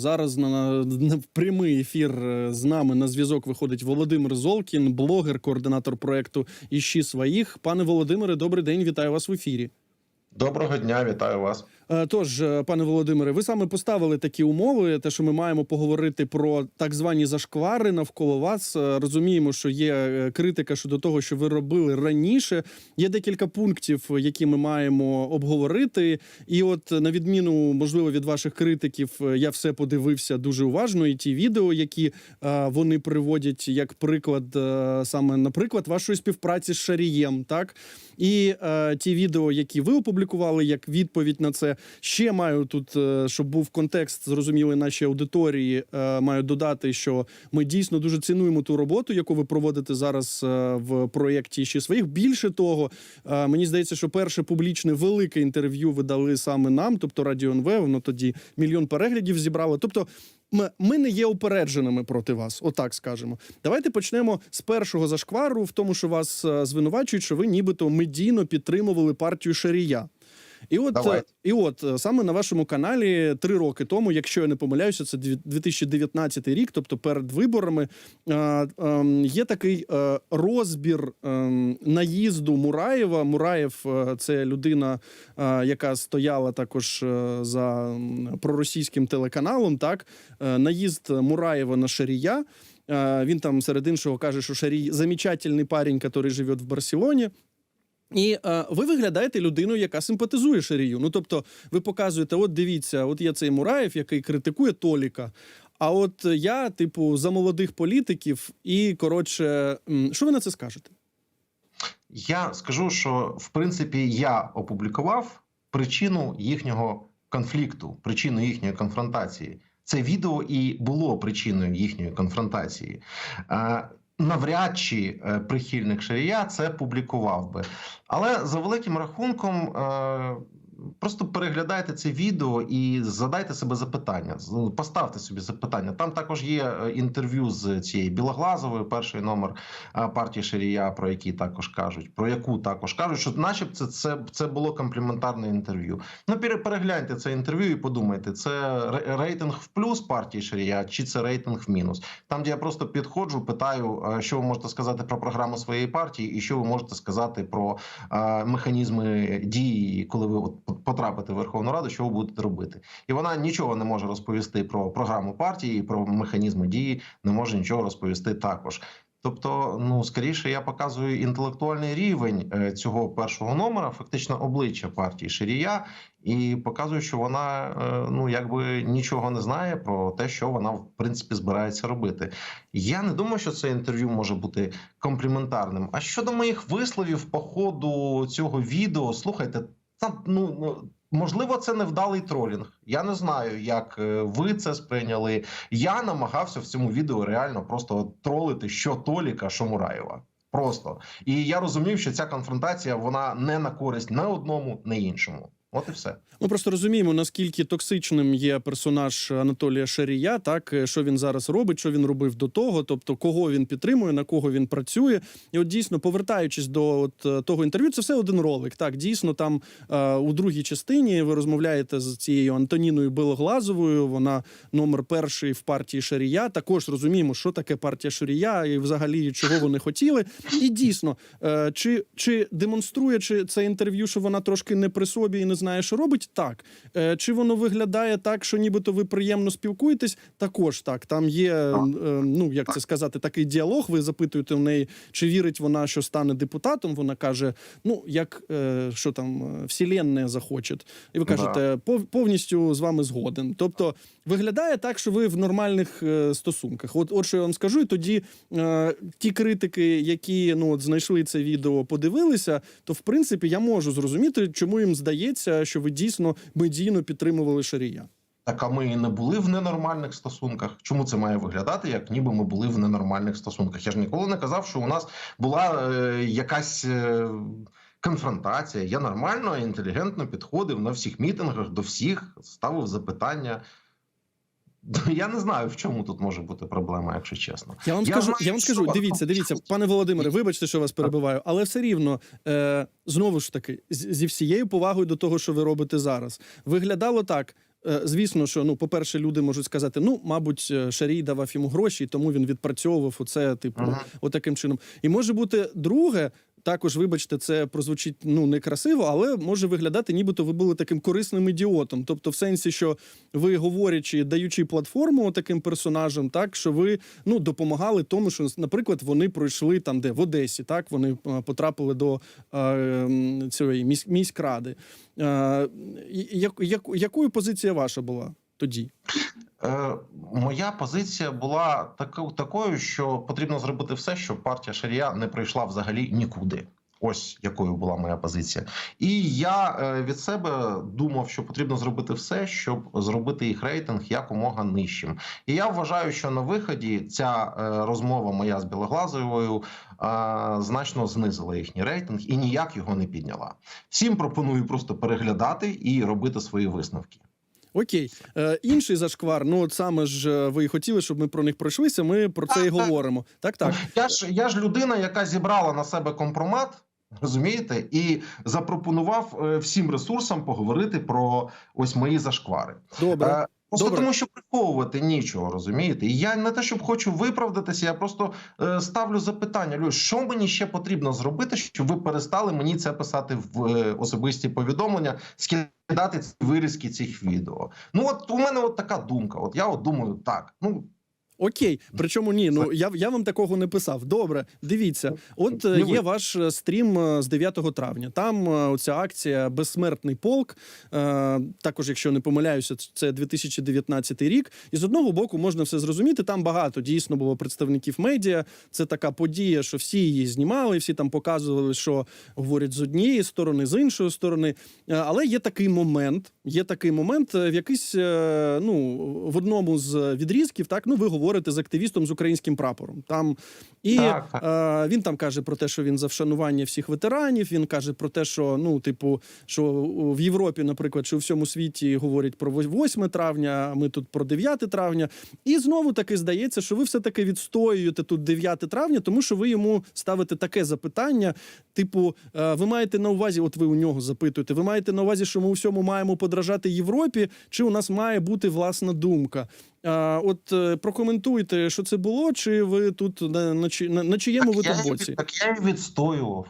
Зараз на, на прямий ефір е, з нами на зв'язок виходить Володимир Золкін, блогер, координатор проекту Іщі своїх. Пане Володимире, добрий день, вітаю вас в ефірі. Доброго дня, вітаю вас. Е, Тож, е, пане Володимире, ви саме поставили такі умови, те, що ми маємо поговорити про так звані зашквари навколо вас. Е, Розуміємо, що є критика щодо того, що ви робили раніше. Є декілька пунктів, які ми маємо обговорити. І, от, на відміну, можливо, від ваших критиків, я все подивився дуже уважно. І ті відео, які вони приводять як приклад, саме наприклад, вашої співпраці з Шарієм, так і е, ті відео, які ви опублікували, як відповідь на це. Ще маю тут, е, щоб був контекст зрозумілий нашій аудиторії. е, Маю додати, що ми дійсно дуже цінуємо ту роботу, яку ви проводите зараз е, в проєкті ще своїх. Більше того, мені здається, що перше публічне велике інтерв'ю ви дали саме нам, тобто Радіо НВ, воно тоді мільйон переглядів зібрало. Тобто. Ми, ми не є упередженими проти вас, отак скажемо. Давайте почнемо з першого зашквару, в тому, що вас звинувачують, що ви нібито медійно підтримували партію Шарія. І от, е, Давайте. і от е, саме на вашому каналі три роки тому, якщо я не помиляюся, це 2019 рік, тобто перед виборами, е, е, є такий розбір е, наїзду Мураєва. Мураєв це людина, яка стояла також за проросійським телеканалом. Так, наїзд Мураєва на Шарія. Він там серед іншого каже, що Шарій замечательний парень, який живе в Барселоні. І е, ви виглядаєте людиною, яка симпатизує Шарію. Ну тобто, ви показуєте: от дивіться, от є цей Мураєв, який критикує Толіка. А от я, типу, за молодих політиків, і коротше, що ви на це скажете? Я скажу, що в принципі я опублікував причину їхнього конфлікту, причину їхньої конфронтації. Це відео і було причиною їхньої конфронтації. Навряд чи е, прихильник Шарія це публікував би. Але за великим рахунком, е, просто переглядайте це відео і задайте себе запитання. З- Поставте собі запитання. Там також є е, інтерв'ю з цією Білоглазовою, перший номер е, партії Шарія, про які також кажуть, про яку також кажуть, що начебто це, це, це було компліментарне інтерв'ю. Ну, пере- перегляньте це інтерв'ю і подумайте, це ре- рейтинг в плюс партії Шарія, чи це рейтинг в мінус. Там, де я просто підходжу, питаю, е, що ви можете сказати про програму своєї партії, і що ви можете сказати про механізми дії, коли ви от потрапите в Верховну Раду, що ви будете робити. І вона нічого не може розповісти про програму партії, про механізми дії, не може нічого розповісти також. Тобто, ну скоріше, я показую інтелектуальний рівень е, цього першого номера, фактично обличчя партії Ширія, і показую, що вона е, ну якби нічого не знає про те, що вона в принципі збирається робити. Я не думаю, що це інтерв'ю може бути компліментарним. А щодо моїх висловів по ходу цього відео, слухайте, там ну. ну Можливо, це невдалий тролінг. Я не знаю, як е, ви це сприйняли. Я намагався в цьому відео реально просто тролити що Толіка, що Мураєва. Просто і я розумів, що ця конфронтація вона не на користь не одному, не іншому. От і все. Ми просто розуміємо, наскільки токсичним є персонаж Анатолія Шарія, так е, що він зараз робить, що він робив до того, тобто кого він підтримує, на кого він працює. І от дійсно, повертаючись до от, е, того інтерв'ю, це все один ролик. Так, дійсно, там е, у другій частині ви розмовляєте з цією Антоніною Білоглазовою. Вона номер перший в партії Шарія. Також розуміємо, що таке партія Шарія і взагалі чого вони хотіли. І дійсно, е, чи, чи демонструє чи це інтерв'ю, що вона трошки не при собі і не знає, що робить? Так. Е, Чи воно виглядає так, що нібито ви приємно спілкуєтесь? Також так. Там є, е, ну як це сказати, такий діалог. Ви запитуєте в неї, чи вірить вона, що стане депутатом. Вона каже: ну, як е, що там, е, вселенне захоче. І ви кажете, «Пов- повністю з вами згоден. Тобто виглядає так, що ви в нормальних е, стосунках. От, от що я вам скажу, і тоді е, ті критики, які ну от знайшли це відео, подивилися, то в принципі я можу зрозуміти, чому їм здається, що ви дійсно медійно підтримували Шарія. Так, а ми і не були в ненормальних стосунках. Чому це має виглядати, як ніби ми були в ненормальних стосунках? Я ж ніколи не казав, що у нас була е, якась. Е, Конфронтація, я нормально, інтелігентно підходив на всіх мітингах до всіх, ставив запитання. Я не знаю, в чому тут може бути проблема, якщо чесно. Я вам Я скажу, знаю, я вам скажу, дивіться, дивіться, пане Володимире, вибачте, що вас перебиваю, але все рівно е, знову ж таки, зі всією повагою до того, що ви робите зараз, виглядало так. Е, Звісно, що ну, по-перше, люди можуть сказати: ну, мабуть, е, Шарій давав йому гроші, тому він відпрацьовував оце, типу, Мгм. отаким чином. І може бути друге. Також, вибачте, це прозвучить ну некрасиво, але може виглядати, нібито ви були таким корисним ідіотом. Тобто, в сенсі, що ви говорячи, даючи платформу таким персонажам, так що ви ну допомагали тому, що, наприклад, вони пройшли там, де в Одесі, так вони е, потрапили до е, цієї місь, міськради. Е, як, як, якою позиція ваша була тоді? Е, моя позиція була такою, що потрібно зробити все, щоб партія Шарія не прийшла взагалі нікуди. Ось якою була моя позиція. І я е, від себе думав, що потрібно зробити все, щоб зробити їх рейтинг якомога нижчим. І я вважаю, що на виході ця е, розмова моя з Білоглазовою значно знизила їхній рейтинг і ніяк його не підняла. Всім пропоную просто переглядати і робити свої висновки. Окей, е, інший зашквар. Ну от саме ж е, ви хотіли, щоб ми про них пройшлися. Ми про це і говоримо. Так, так. Я ж я ж людина, яка зібрала на себе компромат, розумієте, і запропонував е, всім ресурсам поговорити про ось мої зашквари. Добре. Просто Добре. тому, що приховувати нічого, розумієте? І я не те, щоб хочу виправдатися, я просто е, ставлю запитання: Люсь, що мені ще потрібно зробити, щоб ви перестали мені це писати в е, особисті повідомлення, скидати ці вирізки цих відео. Ну от у мене от така думка. От я от думаю, так. Ну Окей, причому ні, ну я, я вам такого не писав. Добре, дивіться, от е, ви. є ваш е, стрім е, з 9 травня. Там оця акція Безсмертний полк. Також, якщо не помиляюся, це 2019 рік. І з одного боку можна все зрозуміти. Там багато дійсно було представників медіа. Це така подія, що всі її знімали, всі там показували, що говорять з однієї сторони, з іншої сторони. Але є такий момент. Є такий момент, в якийсь ну в одному з відрізків, так ну ви говорите з активістом з українським прапором. Там і так. Е, він там каже про те, що він за вшанування всіх ветеранів. Він каже про те, що ну, типу, що в Європі, наприклад, що у всьому світі говорять про 8 травня, а ми тут про 9 травня. І знову таки здається, що ви все таки відстоюєте тут 9 травня, тому що ви йому ставите таке запитання: типу, е, ви маєте на увазі, от ви у нього запитуєте, ви маєте на увазі, що ми у всьому маємо подражати Європі, чи у нас має бути власна думка? А, от е, прокоментуйте, що це було, чи ви тут на, на, на, на чиєму ви тут боці? так я її відстоював.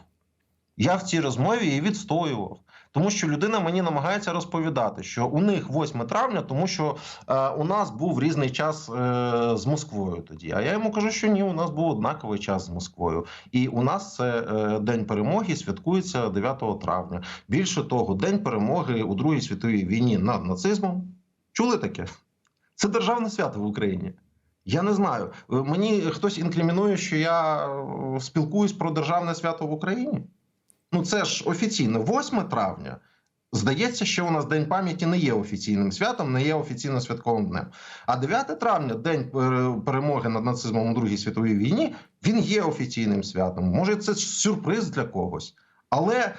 Я в цій розмові її відстоював. Тому що людина мені намагається розповідати, що у них 8 травня, тому що е, у нас був різний час е, з Москвою тоді. А я йому кажу, що ні, у нас був однаковий час з Москвою. І у нас це е, День перемоги святкується 9 травня. Більше того, День перемоги у Другій світовій війні над нацизмом. Чули таке? Це державне свято в Україні. Я не знаю. Е, Мені хтось інкримінує, що я е, спілкуюсь про державне свято в Україні. Ну це ж офіційно, 8 травня. Здається, що у нас День пам'яті не є офіційним святом, не є офіційно святковим днем. А 9 травня, день перемоги над нацизмом у Другій світовій війні, він є офіційним святом. Може, це сюрприз для когось. Але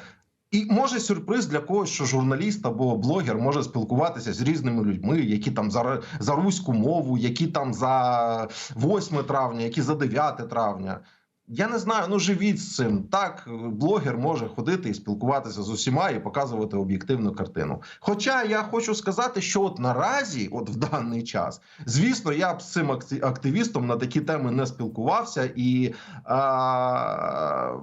і може сюрприз для когось, що журналіст або блогер може спілкуватися з різними людьми, які там за, за руську мову, які там за 8 травня, які за 9 травня. Я не знаю, ну живіть з цим. Так, блогер може ходити і спілкуватися з усіма і показувати об'єктивну картину. Хоча я хочу сказати, що от наразі, от в даний час, звісно, я б з цим активістом на такі теми не спілкувався, і а,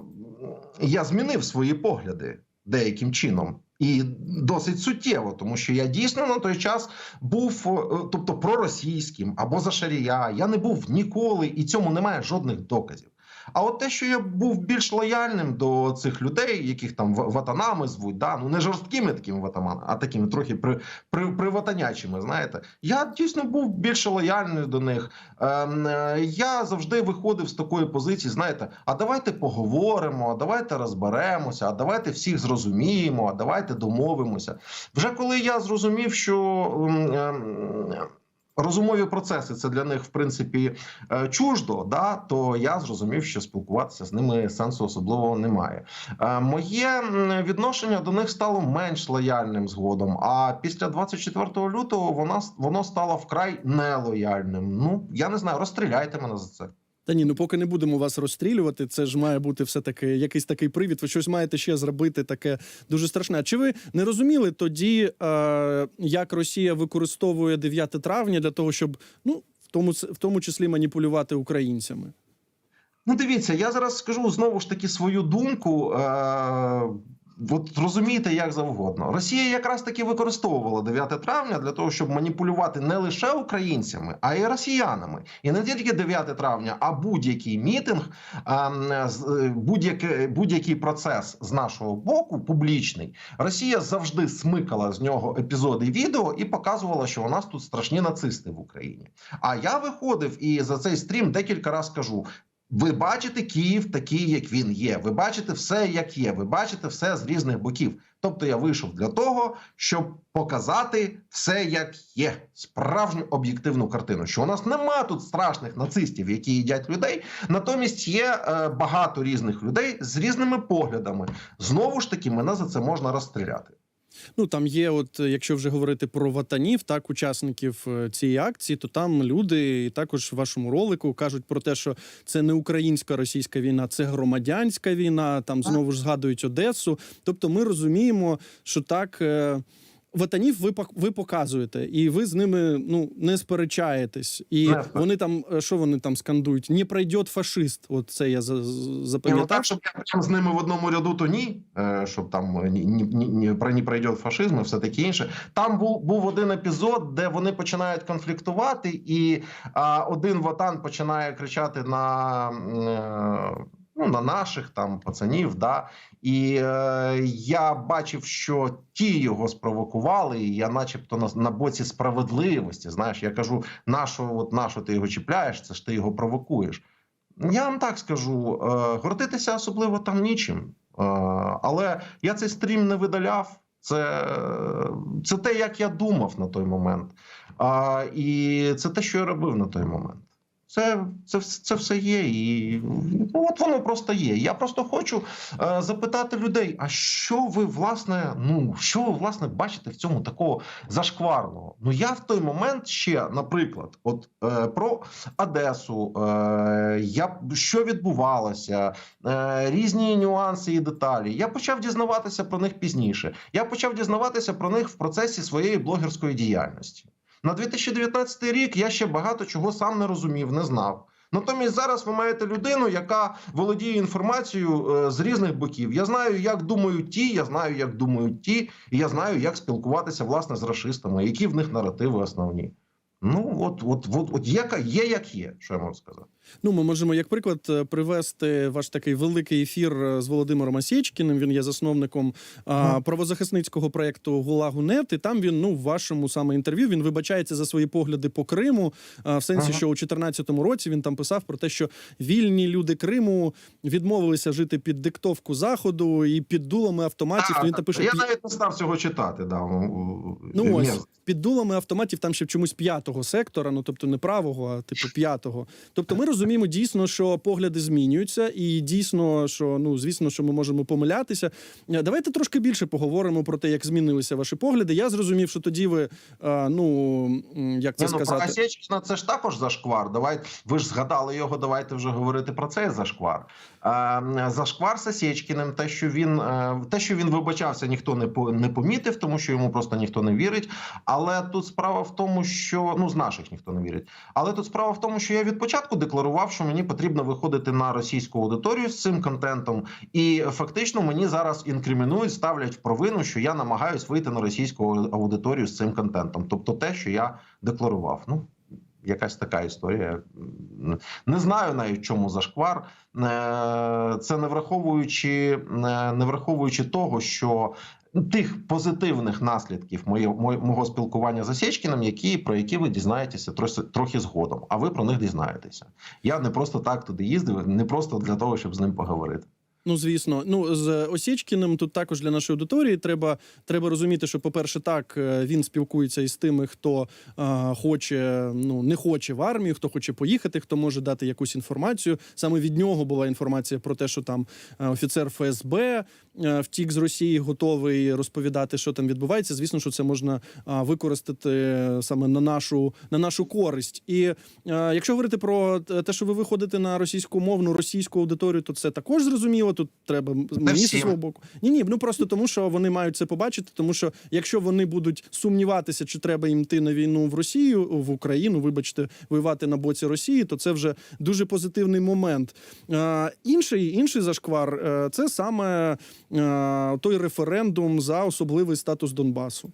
я змінив свої погляди деяким чином. І досить суттєво, тому що я дійсно на той час був, е, тобто проросійським або за шарія. Я не був ніколи, і цьому немає жодних доказів. А от те, що я був більш лояльним до цих людей, яких там ва- ватанами звуть, да? ну не жорсткими такими ватанами, а такими трохи при, при, приватанячими, знаєте, я дійсно був більше лояльний до них. Ем, е, я завжди виходив з такої позиції, знаєте, а давайте поговоримо, а давайте розберемося, а давайте всіх зрозуміємо, а давайте домовимося. Вже коли я зрозумів, що ем, ем, розумові процеси це для них в принципі е, чуждо, да, то я зрозумів, що спілкуватися з ними сенсу особливого немає. Е, Моє відношення до них стало менш лояльним згодом. А після 24 лютого вона воно стало вкрай нелояльним. Ну я не знаю, розстріляйте мене за це. Та ні, ну поки не будемо вас розстрілювати, це ж має бути все таки якийсь такий привід. Ви щось маєте ще зробити таке дуже страшне. Чи ви не розуміли тоді, е, як Росія використовує 9 травня для того, щоб ну в тому в тому числі маніпулювати українцями? Ну, дивіться, я зараз скажу знову ж таки свою думку. Е- От розумієте, як завгодно. Росія якраз таки використовувала 9 травня для того, щоб маніпулювати не лише українцями, а й росіянами. І не тільки 9 травня, а будь-який мітинг, ем, е, будь-який, будь-який процес з нашого боку публічний. Росія завжди смикала з нього епізоди відео і показувала, що у нас тут страшні нацисти в Україні. А я виходив і за цей стрім декілька разів кажу: ви бачите Київ такий, як він є. Ви бачите все, як є. Ви бачите все з різних боків. Тобто я вийшов для того, щоб показати все, як є, справжню об'єктивну картину. Що у нас нема тут страшних нацистів, які їдять людей. Натомість є е, багато різних людей з різними поглядами. Знову ж таки, мене за це можна розстріляти. Ну там є, от е, якщо вже говорити про ватанів, так учасників е, цієї акції, то там люди і також в вашому ролику кажуть про те, що це не українська російська війна, це громадянська війна. Там знову ж згадують Одесу. Тобто, ми розуміємо, що так. Ватанів ви ви показуєте, і ви з ними ну не сперечаєтесь. І Не вони там е, що вони там скандують? Не пройде фашист. От це я за- з- ну так, щоб я прям з ними в одному ряду, то ні, е, щоб там е, ні, ні, ні, про не пройде фашизм і все таке інше. Там був, був один епізод, де вони починають конфліктувати, і а, один ватан починає кричати на, ну, на наших там пацанів. Да? І е, я бачив, що ті його спровокували, і я, начебто, на, на боці справедливості. Знаєш, я кажу, нащо, от нащо ти його чіпляєш? Це ж ти його провокуєш. Я вам так скажу, е, гордитися особливо там нічим. Е, але я цей стрім не видаляв. Це, це те, як я думав на той момент. А, і це те, що я робив на той момент. Це, це, це все є, і ну, от воно просто є. Я просто хочу е, запитати людей: а що ви власне, ну що ви власне бачите в цьому такого зашкварного? Ну я в той момент ще, наприклад, от е, про Одесу, е, я що відбувалося, е, різні нюанси і деталі. Я почав дізнаватися про них пізніше. Я почав дізнаватися про них в процесі своєї блогерської діяльності. На 2019 рік я ще багато чого сам не розумів, не знав. Натомість зараз ви маєте людину, яка володіє інформацією е, з різних боків. Я знаю, як думають ті, я знаю, як думають ті, і я знаю, як спілкуватися власне з расистами, які в них наративи основні. Ну от, от, от, от є, є як є, що я можу сказати. Ну, ми можемо як приклад е, привести ваш такий великий ефір е, з Володимиром Осєчкіним. Він є засновником а, правозахисницького проєкту Гулагу.нет, і там він ну в вашому саме інтерв'ю він вибачається за свої погляди по Криму. А, в сенсі, Ага. що у 2014 році він там писав про те, що вільні люди Криму відмовилися жити під диктовку заходу і під дулами автоматів. А, він там пише я «Пі- навіть не став цього читати. Да. Ну Ні, ось під дулами автоматів там ще в чомусь п'ятого сектора, ну тобто не правого, а типу п'ятого. Тобто ми розуміємо дійсно, що погляди змінюються, і дійсно, що ну звісно, що ми можемо помилятися. Е, Давайте трошки більше поговоримо про те, як змінилися ваші погляди. Я зрозумів, що тоді ви а, ну як це Ні, ну, про це ж також зашквар. Давайте ви ж згадали його. Давайте вже говорити про цей зашквар. Зашквар з Осєчкіним, те, що він е, те, що він вибачався, ніхто не не помітив, тому що йому просто ніхто не вірить. Але тут справа в тому, що ну з наших ніхто не вірить. Але тут справа в тому, що я від початку декларував, що мені потрібно виходити на російську аудиторію з цим контентом, і фактично мені зараз інкримінують, ставлять в провину, що я намагаюсь вийти на російську аудиторію з цим контентом, тобто те, що я декларував. Ну якась така історія. Не знаю навіть чому зашквар. Е, Це не враховуючи, е, не враховуючи того, що тих позитивних наслідків моє, мого спілкування з Осєчкіним, які про які ви дізнаєтеся трохи, трохи згодом. А ви про них дізнаєтеся. Я не просто так туди їздив, не просто для того, щоб з ним поговорити. Ну, звісно, ну з Осічкіним тут також для нашої аудиторії треба, треба розуміти, що, по-перше, так е, він спілкується із тими, хто е, хоче, ну не хоче в армію, хто хоче поїхати, хто може дати якусь інформацію. Саме від нього була інформація про те, що там е, офіцер ФСБ втік з Росії, готовий розповідати, що там відбувається. Звісно, що це можна використати е, саме на нашу на нашу користь. І е, якщо говорити про те, що ви виходите на російськомовну російську аудиторію, то це також зрозуміло. Тут треба мені зі свого боку. Ні, ні, ну просто тому, що вони мають це побачити. Тому що якщо вони будуть сумніватися, чи треба їм йти на війну в Росію, в Україну, вибачте, воювати на боці Росії, то це вже дуже позитивний момент. Е, інший інший зашквар е, це саме е, той референдум за особливий статус Донбасу.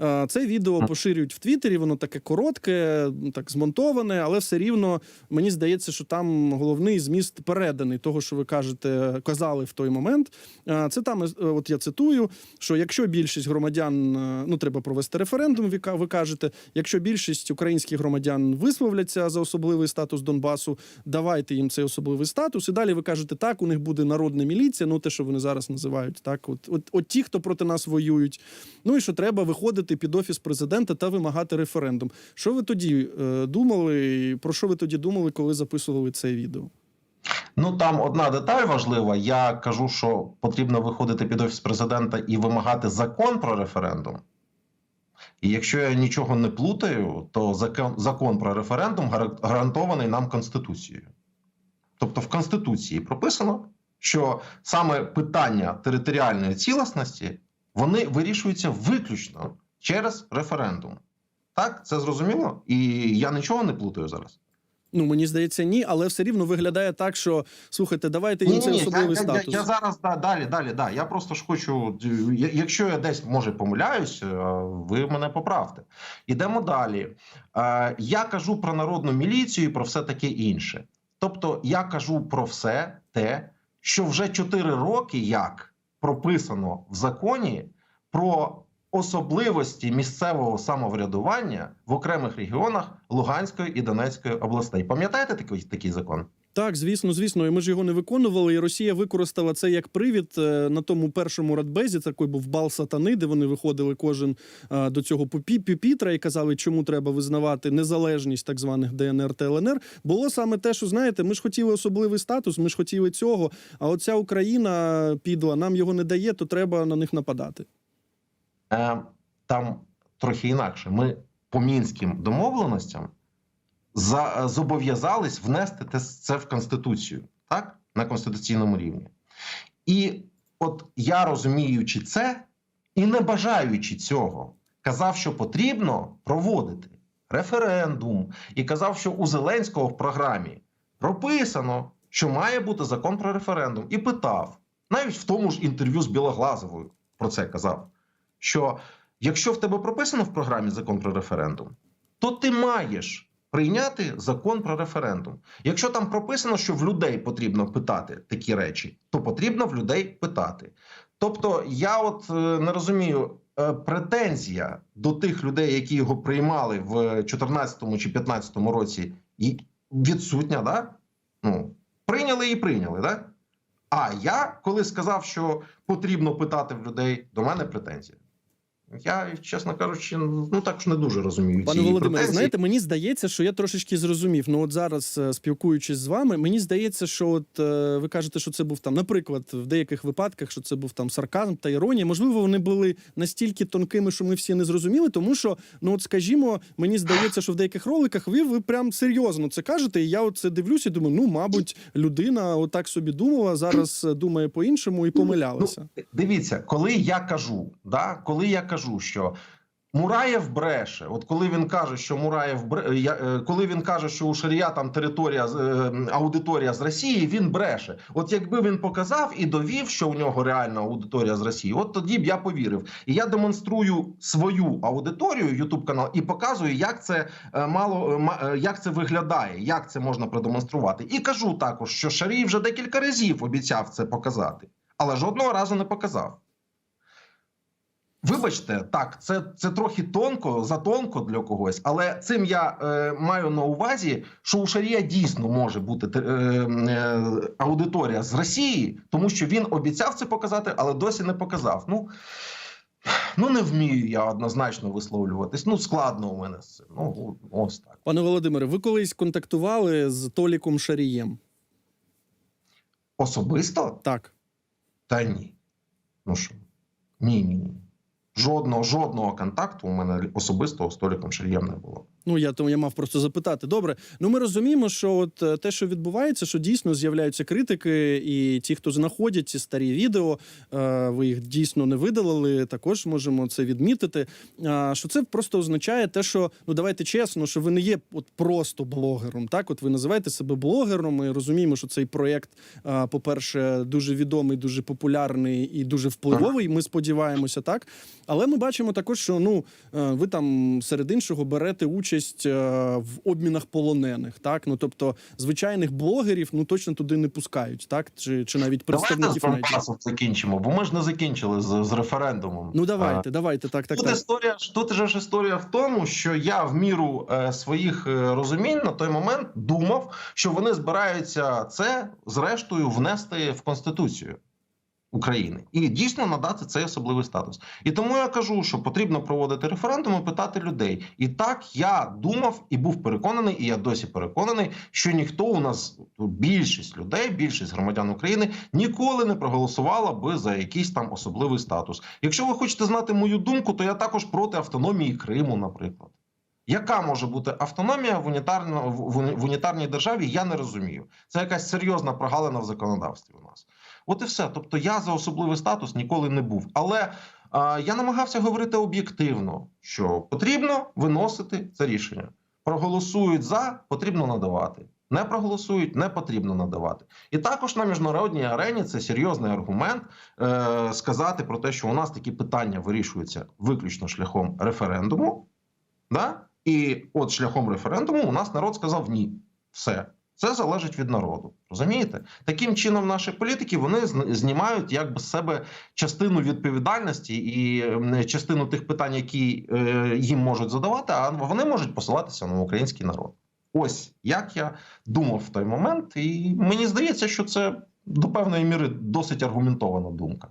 Е, Це відео поширюють в Твіттері, воно таке коротке, так змонтоване, але все рівно мені здається, що там головний зміст переданий того, що ви кажете, казали в той момент. Е, Це там, е, от я цитую, що якщо більшість громадян, е, ну треба провести референдум, ви кажете, якщо більшість українських громадян висловляться за особливий статус Донбасу, давайте їм цей особливий статус. І далі ви кажете, так, у них буде народна міліція, ну те, що вони зараз називають, так, от, от, от ті, хто проти нас воюють. Ну і що треба виходити під офіс президента та вимагати референдум. Що ви тоді е, думали? Про що ви тоді думали, коли записували це відео? Ну там одна деталь важлива. Я кажу, що потрібно виходити під офіс президента і вимагати закон про референдум. І якщо я нічого не плутаю, то закон, закон про референдум гарантований нам Конституцією. Тобто в Конституції прописано, що саме питання територіальної цілісності вони вирішуються виключно через референдум. Так, це зрозуміло? І я нічого не плутаю зараз. Ну мені здається, ні, але все рівно виглядає так, що слухайте, давайте їм цей особливий я, статус. Я, я зараз да, далі, далі, да. Я просто ж хочу. Якщо я десь може помиляюсь, е, ви мене поправте. Ідемо далі. Е, Я кажу про народну міліцію і про все таке інше. Тобто, я кажу про все те, що вже 4 роки як прописано в законі про особливості місцевого самоврядування в окремих регіонах Луганської і Донецької областей. Пам'ятаєте такий, такий закон? Так, звісно, звісно, і ми ж його не виконували. І Росія використала це як привід е, на тому першому радбезі. Такий був бал сатани, де вони виходили кожен е, до цього пюпітра і казали, чому треба визнавати незалежність так званих ДНР та ЛНР. Було саме те, що знаєте, ми ж хотіли особливий статус, ми ж хотіли цього. А оця Україна підла нам його не дає, то треба на них нападати. Е, там трохи інакше. Ми по мінським домовленостям зобов'язались внести це в Конституцію, так? На конституційному рівні. І от я розуміючи це і не бажаючи цього, казав, що потрібно проводити референдум, і казав, що у Зеленського в програмі прописано, що має бути закон про референдум, і питав, навіть в тому ж інтерв'ю з Білоглазовою про це казав що якщо в тебе прописано в програмі закон про референдум, то ти маєш прийняти закон про референдум. Якщо там прописано, що в людей потрібно питати такі речі, то потрібно в людей питати. Тобто, я от е, не розумію. е, Претензія до тих людей, які його приймали в 2014 чи 2015 році, і відсутня, да? Ну, прийняли і прийняли, да? А я, коли сказав, що потрібно питати в людей, до мене претензія. Я, чесно кажучи, ну так ж не дуже розумію. Пане Володимире, знаєте, мені здається, що я трошечки зрозумів. Ну от зараз е, спілкуючись з вами, мені здається, що от е, ви кажете, що це був там, наприклад, в деяких випадках, що це був там сарказм та іронія. Можливо, вони були настільки тонкими, що ми всі не зрозуміли. Тому що, ну от скажімо, мені здається, що в деяких роликах ви, ви прям серйозно це кажете. І я от це дивлюся і думаю, ну мабуть, людина отак собі думала, зараз е, думає по-іншому і помилялася. Ну, дивіться, коли я кажу, да, коли я кажу, що Мураєв бреше, от коли він каже, що Мураєв бре, е, коли він каже, що у Шарія там територія е, аудиторія з Росії, він бреше. От якби він показав і довів, що у нього реальна аудиторія з Росії, от тоді б я повірив. І я демонструю свою аудиторію, Ютуб канал, і показую, як це е, мало ма- як це виглядає, як це можна продемонструвати. І кажу також, що Шарій вже декілька разів обіцяв це показати, але жодного разу не показав. Вибачте, так, це, це трохи тонко, затонко для когось, але цим я е, маю на увазі, що у Шарія дійсно може бути е, е, аудиторія з Росії, тому що він обіцяв це показати, але досі не показав. Ну, ну не вмію я однозначно висловлюватись. Ну, складно у мене з цим. Ну, ось так. Пане Володимире, ви колись контактували з Толіком Шарієм? Особисто? Так. Та ні. Ну що? Ні, ні, ні. Жодного, жодного контакту у мене особисто з Толіком Шарієм не було. Ну я тому я мав просто запитати. Добре, ну ми розуміємо, що от е, те, що відбувається, що дійсно з'являються критики, і ті, хто знаходять ці старі відео, е, ви їх дійсно не видалили. Також можемо це відмітити. Що це просто означає те, що ну давайте чесно, що ви не є от просто блогером. Так, от ви називаєте себе блогером. Ми розуміємо, що цей проєкт, по-перше, дуже відомий, дуже популярний і дуже впливовий. Ми сподіваємося, так. Але ми бачимо також, що ну е, ви там серед іншого берете участь е, в обмінах полонених. Так, ну тобто звичайних блогерів ну точно туди не пускають, так чи, чи навіть Давайте з. Донбасом закінчимо, бо ми ж не закінчили з, з референдумом. Ну Е, давайте, давайте, так, так, Тут так. історія тут же ж історія в тому, що я в міру е, своїх е, розумінь на той момент думав, що вони збираються це зрештою внести в конституцію України і дійсно надати цей особливий статус. І тому я кажу, що потрібно проводити референдум і питати людей. І так я думав і був переконаний, і я досі переконаний, що ніхто у нас більшість людей, більшість громадян України ніколи не проголосувала би за якийсь там особливий статус. Якщо ви хочете знати мою думку, то я також проти автономії Криму, наприклад. Яка може бути автономія в, унітарно, в унітарній державі? Я не розумію. Це якась серйозна прогалина в законодавстві у нас. От і все. Тобто, я за особливий статус ніколи не був. Але а, я намагався говорити об'єктивно, що потрібно виносити це рішення. Проголосують за, потрібно надавати. Не проголосують, не потрібно надавати. І також на міжнародній арені це серйозний аргумент е, сказати про те, що у нас такі питання вирішуються виключно шляхом референдуму. Да? І от шляхом референдуму у нас народ сказав ні. Все. Це залежить від народу. Розумієте? Таким чином, наші політики вони знімають якби з себе частину відповідальності і частину тих питань, які е, їм можуть задавати, а вони можуть посилатися на український народ. Ось як я думав в той момент, і мені здається, що це до певної міри досить аргументована думка.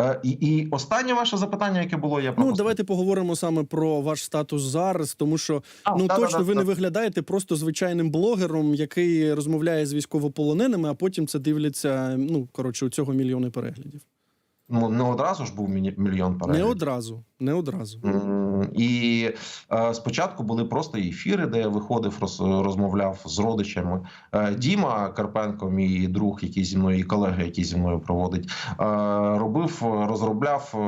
Е, і, і останнє ваше запитання, яке було, я Ну, давайте поговоримо саме про ваш статус зараз, тому що А, ну та, точно та, ви та, не виглядаєте просто звичайним блогером, який розмовляє з військовополоненими, а потім це дивляться. Ну коротше, у цього мільйони переглядів. Ну, не одразу ж був мільйон переглядів. Не одразу, не одразу. І е, спочатку були просто ефіри, де я виходив, роз, розмовляв з родичами. Е, Діма Карпенко, мій друг, який зі мною, і колега, який зі мною проводить, е, робив, розробляв е,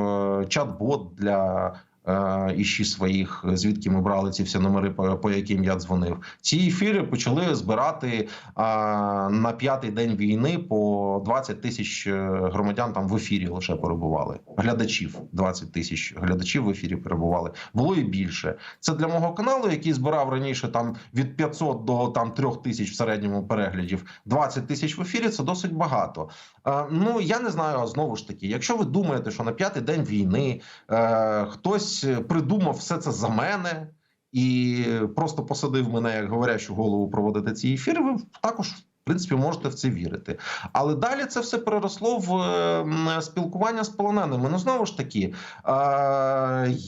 чат-бот для. Е, Іші своїх, звідки ми брали ці всі номери, по, по яким я дзвонив. Ці ефіри почали збирати а, на п'ятий день війни по 20 тисяч е, громадян там в ефірі лише перебували. Глядачів 20 тисяч глядачів в ефірі перебували. Було і більше. Це для мого каналу, який збирав раніше там від 500 до там 3 тисяч в середньому переглядів. 20 тисяч в ефірі це досить багато. Е, ну я не знаю. Знову ж таки, якщо ви думаєте, що на п'ятий день війни е, хтось придумав все це за мене. І просто посадив мене як говорящу голову проводити ці ефіри. Ви також в принципі можете в це вірити. Але далі це все переросло в е, спілкування з полоненими. Ну знову ж таки, е,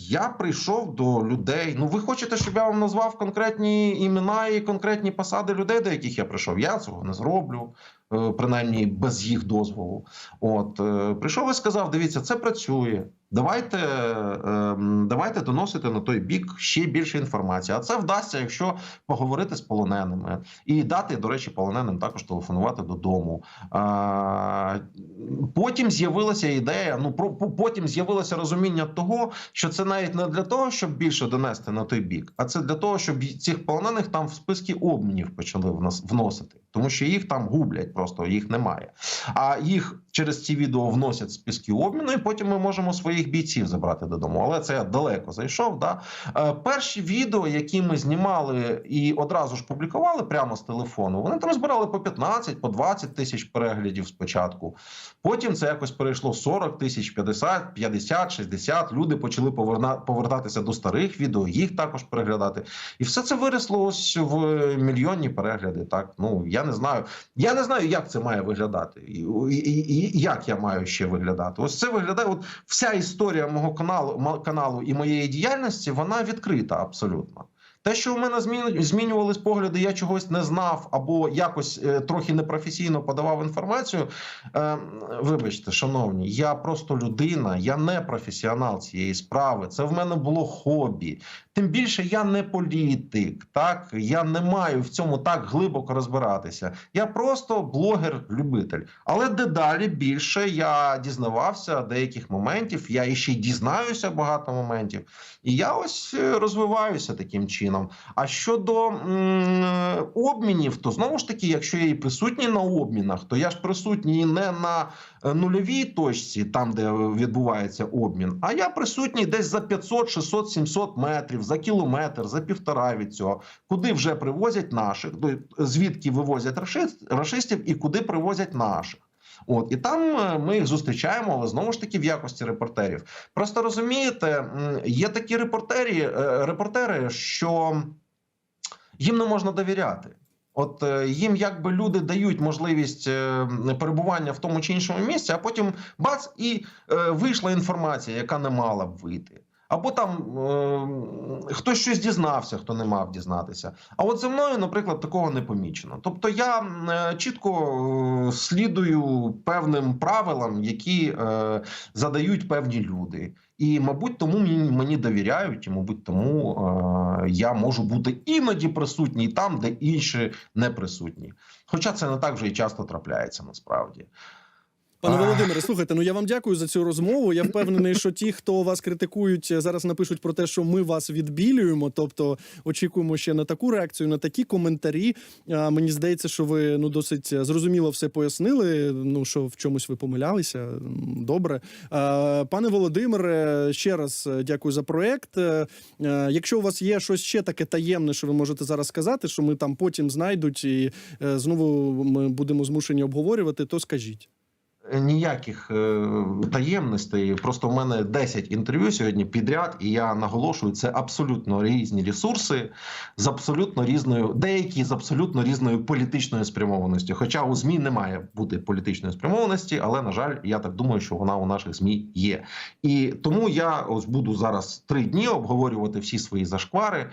я прийшов до людей. Ну, ви хочете, щоб я вам назвав конкретні імена і конкретні посади людей, до яких я прийшов? Я цього не зроблю. Е, Принаймні без їх дозволу, от е, прийшов і сказав: дивіться, це працює. Давайте, е, давайте доносити на той бік ще більше інформації. А це вдасться, якщо поговорити з полоненими і дати, до речі, полоненим також телефонувати додому. Потім з'явилася ідея. Ну про потім з'явилося розуміння того, що це навіть не для того, щоб більше донести на той бік, а це для того, щоб цих полонених там в списки обмінів почали внос- вносити, тому що їх там гублять, просто їх немає. А їх через ці відео вносять в списки обміну, і потім ми можемо своїх бійців забрати додому. Але це я далеко зайшов. Да? Е, перші відео, які ми знімали і одразу ж публікували прямо з телефону, вони там збирали по 15, по 20 тисяч переглядів спочатку. Потім це якось перейшло 40 тисяч, 50, 50, 60. Люди почали поверна- повертатися до старих відео, їх також переглядати. І все це виросло ось в мільйонні перегляди. Так ну я не знаю. Я не знаю, як це має виглядати, і, і, і як я маю ще виглядати. Ось це виглядає. От вся історія мого каналу каналу і моєї діяльності вона відкрита абсолютно. Те, що у мене змінювались погляди, я чогось не знав або якось е, трохи непрофесійно подавав інформацію. Е, вибачте, шановні, я просто людина, я не професіонал цієї справи. Це в мене було хобі. Тим більше я не політик, так я не маю в цьому так глибоко розбиратися. Я просто блогер-любитель. Але дедалі більше я дізнавався деяких моментів. Я іще й дізнаюся багато моментів. І я ось е, розвиваюся таким чином. А щодо обмінів, то знову ж таки, якщо я і присутній на обмінах, то я ж присутній не на е, нульовій точці, там де відбувається обмін, а я присутній десь за 500, 600, 700 метрів, за кілометр, за півтора від цього, куди вже привозять наших, до- звідки вивозять рашист- рашистів і куди привозять наших. От і там е, ми їх зустрічаємо, але знову ж таки в якості репортерів. Просто розумієте, є такі репортері, е, репортери, що їм не можна довіряти. От е, їм якби люди дають можливість перебування в тому чи іншому місці, а потім бац, і вийшла інформація, яка не мала б вийти. Або там е, хтось щось дізнався, хто не мав дізнатися. А от зі мною, наприклад, такого не помічено. Тобто я е, чітко е, слідую певним правилам, які е, задають певні люди. І, мабуть, тому мені, мені довіряють, і, мабуть, тому е, я можу бути іноді присутній там, де інші не присутні. Хоча це не так вже і часто трапляється насправді. Пане Володимире, слухайте, ну я вам дякую за цю розмову. Я впевнений, що ті, хто вас критикують, зараз напишуть про те, що ми вас відбілюємо. Тобто очікуємо ще на таку реакцію, на такі коментарі. А, мені здається, що ви ну досить зрозуміло все пояснили. Ну що в чомусь ви помилялися. Добре, А, пане Володимире, ще раз е, дякую за проект. Е, е, Якщо у вас є щось ще таке таємне, що ви можете зараз сказати, що ми там потім знайдуть і е, знову ми будемо змушені обговорювати, то скажіть. Ніяких е, таємностей. Просто в мене 10 інтерв'ю сьогодні підряд, і я наголошую, це абсолютно різні ресурси з абсолютно різною, деякі з абсолютно різною політичною спрямованістю. Хоча у змі не має бути політичної спрямованості, але на жаль, я так думаю, що вона у наших змі є. І тому я ось буду зараз три дні обговорювати всі свої зашквари.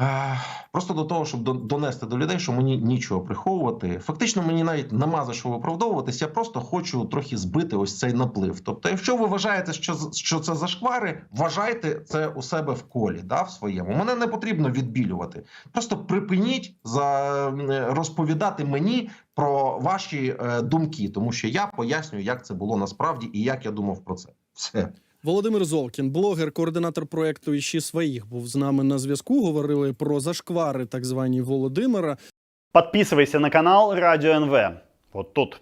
Е, Просто до того, щоб до- донести до людей, що мені нічого приховувати. Фактично, мені навіть нема за що виправдовуватись. Я просто хочу трохи збити ось цей наплив. Тобто, якщо ви вважаєте, що, що це зашквари, вважайте це у себе в колі, да, в своєму. Мене не потрібно відбілювати. Просто припиніть за розповідати мені про ваші е, думки, тому що я пояснюю, як це було насправді і як я думав про це. Все. Володимир Золкін, блогер, координатор проекту «Іщи своїх, був з нами на зв'язку. Говорили про зашквари, так звані Володимира. Подписывайся на канал Радіо НВ. Вот тут.